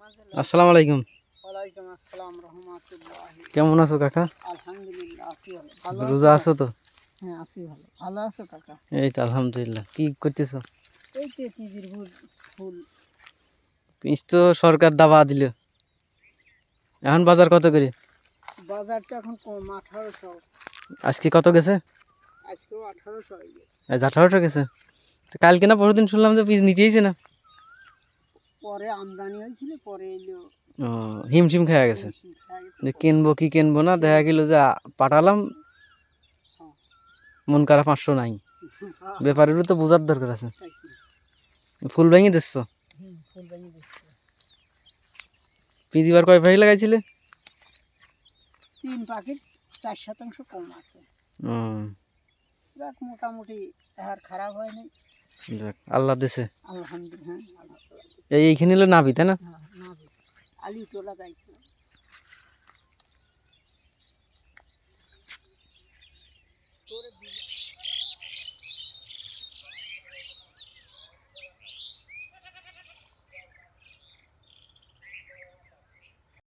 আসসালামু আলাইকুম। ওয়ালাইকুম আসসালাম রহমতুল্লাহ। কেমন আছো কাকা? আলহামদুলিল্লাহ আছি ভালো। ভালো রোজা আছো তো? হ্যাঁ আছি ভালো। ভালো আছো কাকা? এই তো আলহামদুলিল্লাহ। কি করতেছো? এই তো পিজির ফুল ফুল। পিস তো সরকার দাবা দিল। এখন বাজার কত করে? বাজারটা এখন কম আঠারোশো। আজকে কত গেছে? আজকেও আঠারোশো গেছে। আজ আঠারোশো গেছে? তো কালকে না পরশু দিন শুনলাম যে পিস নিতেইছে না? পরে আমদানি হয়েছিল পরে এলো ও হিমশিম খাওয়া গেছে? যে কিনবো কি কিনবো না দেখা গেল যে পাঠালাম হ্যাঁ। মন করা পাঁচশো নাই। ব্যাপারেরও তো বোঝার দরকার আছে। ফুল ভেঙে দিচ্ছ? দিচ্ছে। কয় ভাই লাগাইছিলে? তিন পাখির চার শতাংশ কম আছে। মোটামুটি আর খারাপ হয়নি। যাক, আল্লাহ দেশে আলহামদুলিল্লাহ হ্যাঁ আল্লাহ তাআলা। এই এইখানে হলো নাবি তাই না?